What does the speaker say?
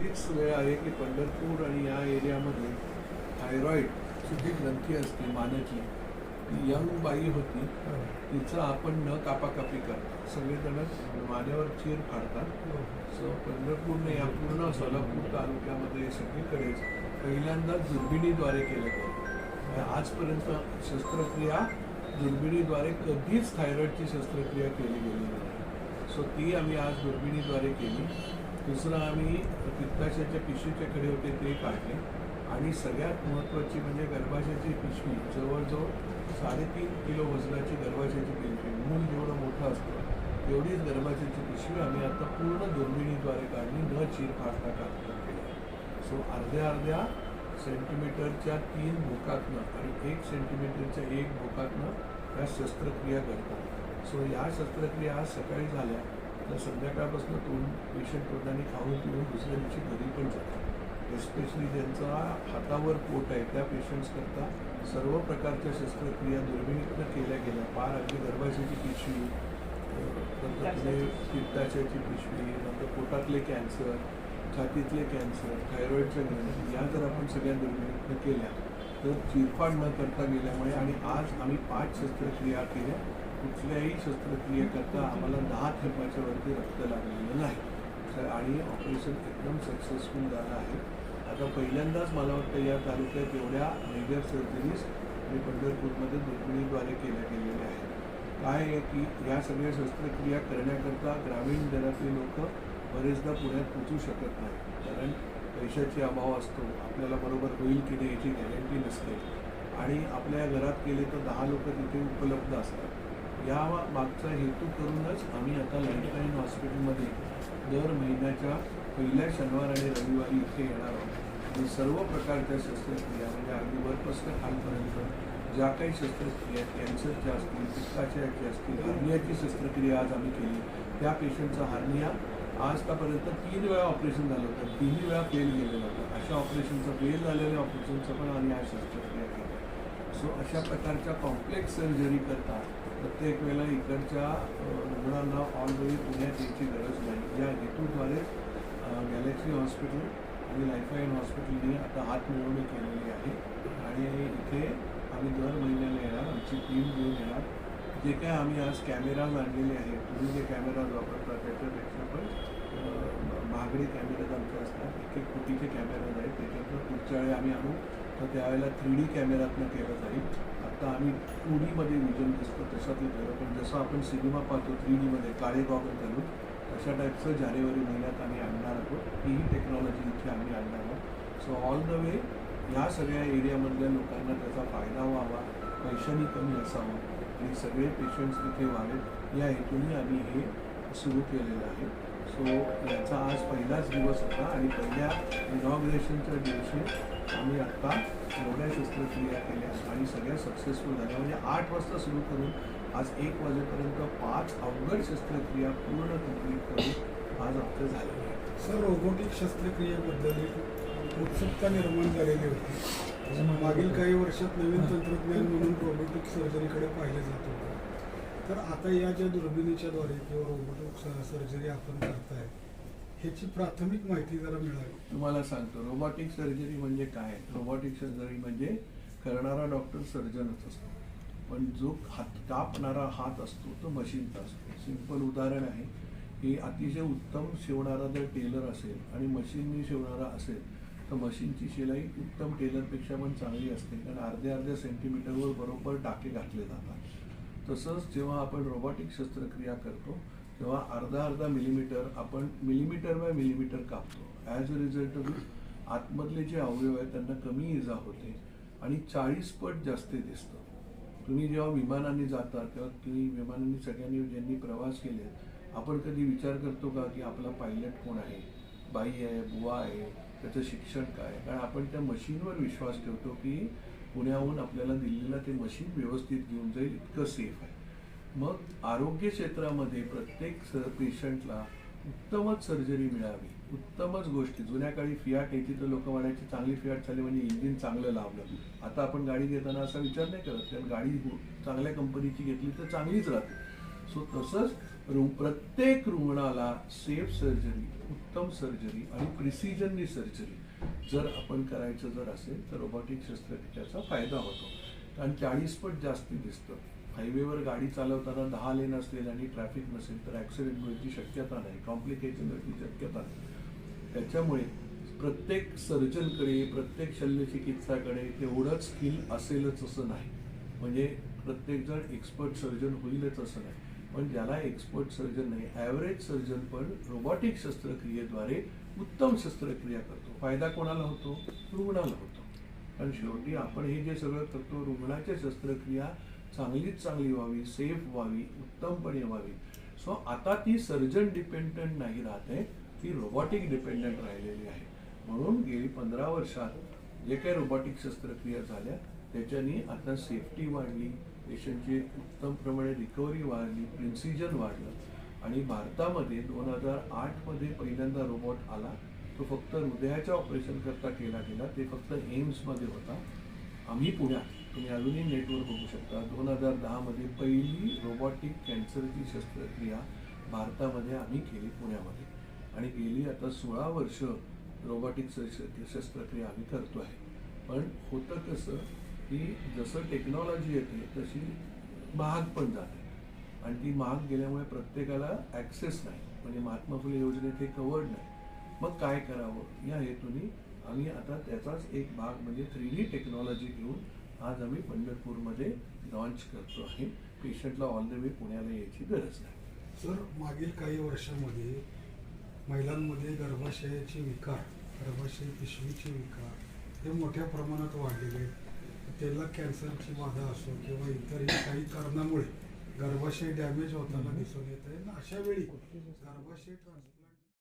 हीच वेळ आहे की पंढरपूर आणि या एरियामध्ये थायरॉईडची जी ग्रंथी असते मानेची ती यंग बाई होती. तिचं आपण न कापाकापी करतो सगळेजण मानेवर चीर फाडतात. सो पंढरपूरने या पूर्ण सोलापूर तालुक्यामध्ये सगळीकडेच पहिल्यांदाच दुर्बिणीद्वारे केलं गेलं. आजपर्यंत शस्त्रक्रिया दुर्बिणीद्वारे कधीच थायरॉईडची शस्त्रक्रिया केली गेली नाही. सो ती आम्ही आज दुर्बिणीद्वारे केली. दुसरं आम्ही पित्ताशयाच्या पिशवीच्या कडे होते ते काढले आणि सगळ्यात महत्त्वाची म्हणजे गर्भाशयाची पिशवी जवळजवळ साडेतीन किलो वजनाची गर्भाशयाची पिशवी मूल जेवढं मोठं असतं तेवढीच गर्भाशयाची पिशवी आम्ही आता पूर्ण दुर्बिणीद्वारे काढली न चीर फाडता काढता केली सो अर्ध्या अर्ध्या सेंटीमीटरच्या तीन भोकातनं आणि एक सेंटीमीटरच्या एक भोकातनं ह्या शस्त्रक्रिया करतात. सो या शस्त्रक्रिया आज सकाळी झाल्या. तर संध्याकाळपासून तोंड पेशंट तोंडाने खाऊन पिऊन दुसऱ्या दिवशी घरी पण जातात. एस्पेशली ज्यांचा हातावर पोट आहे त्या पेशंट्सकरता सर्व प्रकारच्या शस्त्रक्रिया दुर्मिणीतनं केल्या गेल्या. पार अगदी गर्भाशयाची पिशवी नंतर पुढे पित्ताशयाची पिशवी नंतर पोटातले कॅन्सर छातीतले कॅन्सर थायरॉईडच्या ग्रंथी या जर आपण सगळ्या दुर्मिणीतनं केल्या तर चिरफाड न करता गेल्यामुळे आणि आज आम्ही पाच शस्त्रक्रिया केल्या कुठल्याही शस्त्रक्रियेकरता आम्हाला दहा थेंबाच्या वरती रक्त लागलेलं नाही. तर आणि ऑपरेशन एकदम सक्सेसफुल झालं आहे. आता पहिल्यांदाच मला वाटतं या तालुक्यात एवढ्या मेजर सर्जरीज आणि पंढरपूरमध्ये दुर्बिणीद्वारे केल्या गेलेल्या आहेत. काय आहे की या सगळ्या शस्त्रक्रिया करण्याकरता ग्रामीण घरातले लोक बरेचदा पुण्यात पोचू शकत नाही. कारण पैशाची अभाव असतो आपल्याला बरोबर होईल की नाही याची गॅरंटी नसते. आणि आपल्या घरात केले तर दहा लोक तिथे उपलब्ध असतात. या मागचा हेतू करूनच आम्ही आता लाईफलाईन हॉस्पिटलमध्ये दर महिन्याच्या पहिल्या शनिवार आणि रविवारी इथे येणार आहोत. आणि सर्व प्रकारच्या शस्त्रक्रिया म्हणजे अगदी वरपासून खालपर्यंत ज्या काही शस्त्रक्रिया कॅन्सरच्या असतील पित्ताच्या असतील हार्नियाची शस्त्रक्रिया आज आम्ही केली त्या पेशंटचा हार्निया आजतापर्यंत तीन वेळा ऑपरेशन झालं होतं तिन्ही वेळा फेल गेलेलं होतं. अशा ऑपरेशनचं फेल झालेल्या ऑपरेशनचं पण आम्ही आज शस्त्रक्रिया केली. सो अशा प्रकारच्या कॉम्प्लेक्स सर्जरी करता प्रत्येक वेळेला इकडच्या रुग्णांना ऑलरेडी पुण्यात यायची गरज नाही. या हेतूद्वारे गॅलेक्सी हॉस्पिटल आणि लाईफलाईन हॉस्पिटलने आता हात मिळवणी केलेली आहे. आणि इथे आम्ही दर महिन्याला येणार आमची टीम घेऊन येणार. जे काय आम्ही आज कॅमेराज आणलेले आहेत तुम्ही जे कॅमेराज वापरता त्याच्यापेक्षा पण महागडे कॅमेराज आमचे असतात. एक एक कोटीचे कॅमेराज आहेत. त्याच्यातनं पुढच्या वेळी आम्ही आणू. तर त्यावेळेला थ्री डी कॅमेरातनं केलं जाईल. आता आम्ही टू डीमध्ये विजन दिसतो तशातलं केलं पण जसं आपण सिनेमा पाहतो थ्री डीमध्ये काळे गॉगल घालून तशा टाईपचं जानेवारी महिन्यात आम्ही आणणार आहोत. तीही टेक्नॉलॉजी इथे आम्ही आणणार आहोत. सो ऑल द वे ह्या सगळ्या एरियामधल्या लोकांना त्याचा फायदा व्हावा पैशानी कमी असावा आणि सगळे पेशंट्स तिथे व्हावेत. या हेतूने आम्ही हे सुरू केलेलं आहे. सो याचा आज पहिलाच दिवस होता आणि पहिल्या इनॉग्रेशनच्या दिवशी आम्ही आत्ता एवढ्या शस्त्रक्रिया केल्या आणि सगळ्या सक्सेसफुल झाल्या. म्हणजे आठ वाजता सुरू करून आज एक वाजेपर्यंत पाच अवघड शस्त्रक्रिया पूर्ण कंप्लीट करून आज आमचं झालं. आहे सर रोबोटिक शस्त्रक्रियेबद्दल एक उत्सुकता निर्माण झालेली होती. म्हणजे मागील काही वर्षात नवीन तंत्रज्ञान म्हणून रोबोटिक सर्जरीकडे पाहिले जात होतं. तर आता या ज्या दुर्बिणीच्याद्वारे किंवा रोबोटिक सर्जरी आपण करताय ह्याची प्राथमिक माहिती जरा मिळावी. तुम्हाला सांगतो रोबोटिक सर्जरी म्हणजे काय? रोबोटिक सर्जरी म्हणजे करणारा डॉक्टर सर्जनच असतो. पण जो हात कापणारा हात असतो तो मशीनचा असतो. सिंपल उदाहरण आहे की अतिशय उत्तम शिवणारा जर टेलर असेल आणि मशीननी शिवणारा असेल तर मशीनची शिलाई उत्तम टेलरपेक्षा पण चांगली असते. कारण अर्ध्या अर्ध्या सेंटीमीटरवर बरोबर टाके घातले जातात. तसंच जेव्हा आपण रोबॉटिक शस्त्रक्रिया करतो तेव्हा अर्धा अर्धा मिलीमीटर आपण मिलीमीटर बाय मिलीमीटर कापतो. ॲज अ रिझल्ट आतमधले जे अवयव आहेत त्यांना कमी इजा होते आणि चाळीस पट जास्त दिसतं. तुम्ही जेव्हा विमानाने जाता तेव्हा तुम्ही विमानाने सगळ्यांनी ज्यांनी प्रवास केले आपण कधी विचार करतो का की आपला पायलट कोण आहे? बाई आहे बुवा आहे त्याचं शिक्षण काय? कारण आपण त्या मशीनवर विश्वास ठेवतो की पुण्याहून आपल्याला दिल्लीला ते मशीन व्यवस्थित घेऊन जाईल इतकं सेफ आहे. मग आरोग्य क्षेत्रामध्ये प्रत्येक स पेशंटला उत्तमच सर्जरी मिळावी उत्तमच गोष्टी. जुन्या काळी फियाट यायची तर लोक म्हणायची चांगली फियाट झाली म्हणजे इंजिन चांगलं लावलं आता आपण गाडी घेताना असा विचार नाही करत. कारण गाडी हो- चांगल्या कंपनीची घेतली तर चांगलीच राहते. सो तसंच रु प्रत्येक रुग्णाला सेफ सर्जरी उत्तम सर्जरी आणि प्रिसिजननी सर्जरी जर आपण करायचं जर असेल तर रोबोटिक शस्त्रक्रियाचा फायदा होतो. कारण चाळीस पट जास्ती दिसतं. हायवेवर गाडी चालवताना दहा लेन असलेल आणि ट्रॅफिक नसेल तर ॲक्सिडेंट होण्याची शक्यता नाही कॉम्प्लिकेशन होण्याची शक्यता नाही. त्याच्यामुळे प्रत्येक सर्जनकडे प्रत्येक शल्यचिकित्साकडे तेवढंच स्किल असेलच असं नाही. म्हणजे प्रत्येकजण एक्सपर्ट सर्जन होईलच असं नाही. पण ज्याला एक्सपर्ट सर्जन नाही ॲव्हरेज सर्जन पण रोबॉटिक शस्त्रक्रियेद्वारे उत्तम शस्त्रक्रिया करतो. फायदा कोणाला होतो? रुग्णाला होतो. कारण शेवटी आपण हे जे सगळं करतो रुग्णाच्या शस्त्रक्रिया चांगलीच चांगली व्हावी सेफ व्हावी उत्तमपणे व्हावी. सो आता ती सर्जन डिपेंडंट नाही राहत आहे ती रोबोटिक डिपेंडंट राहिलेली आहे. म्हणून गेली पंधरा वर्षात जे काही रोबोटिक शस्त्रक्रिया झाल्या त्याच्यानी आता सेफ्टी वाढली पेशंटची उत्तम प्रमाणे रिकव्हरी वाढली प्रिन्सिजन वाढलं. आणि भारतामध्ये दोन हजार आठमध्ये पहिल्यांदा रोबोट आला तो फक्त हृदयाच्या ऑपरेशनकरता केला गेला ते फक्त एम्समध्ये होता. आम्ही पुण्यात तुम्ही अजूनही नेटवर बघू शकता. दोन हजार दहामध्ये पहिली रोबोटिक कॅन्सरची शस्त्रक्रिया भारतामध्ये आम्ही केली पुण्यामध्ये. आणि गेली आता सोळा वर्ष रोबोटिक शस्त्रक्रिया आम्ही करतो आहे. पण होतं कसं की जसं टेक्नॉलॉजी येते तशी महाग पण जाते. आणि ती महाग गेल्यामुळे प्रत्येकाला ॲक्सेस नाही. म्हणजे महात्मा फुले योजनेत हे कवर्ड नाही. मग काय करावं? या हेतूने आम्ही आता त्याचाच एक भाग म्हणजे थ्री डी टेक्नॉलॉजी घेऊन आज आम्ही पंढरपूरमध्ये लॉन्च करतो आहे. पेशंटला ऑल द वे पुण्याला यायची गरज नाही. सर मागील काही वर्षामध्ये महिलांमध्ये गर्भाशयाचे विकार गर्भाशय पिशवीचे विकार हे मोठ्या प्रमाणात वाढलेले आहेत. त्याला कॅन्सरची बाधा असो किंवा इतरही काही कारणामुळे गर्भाशय डॅमेज होताना दिसून येत आहे. अशा वेळी गर्भाशय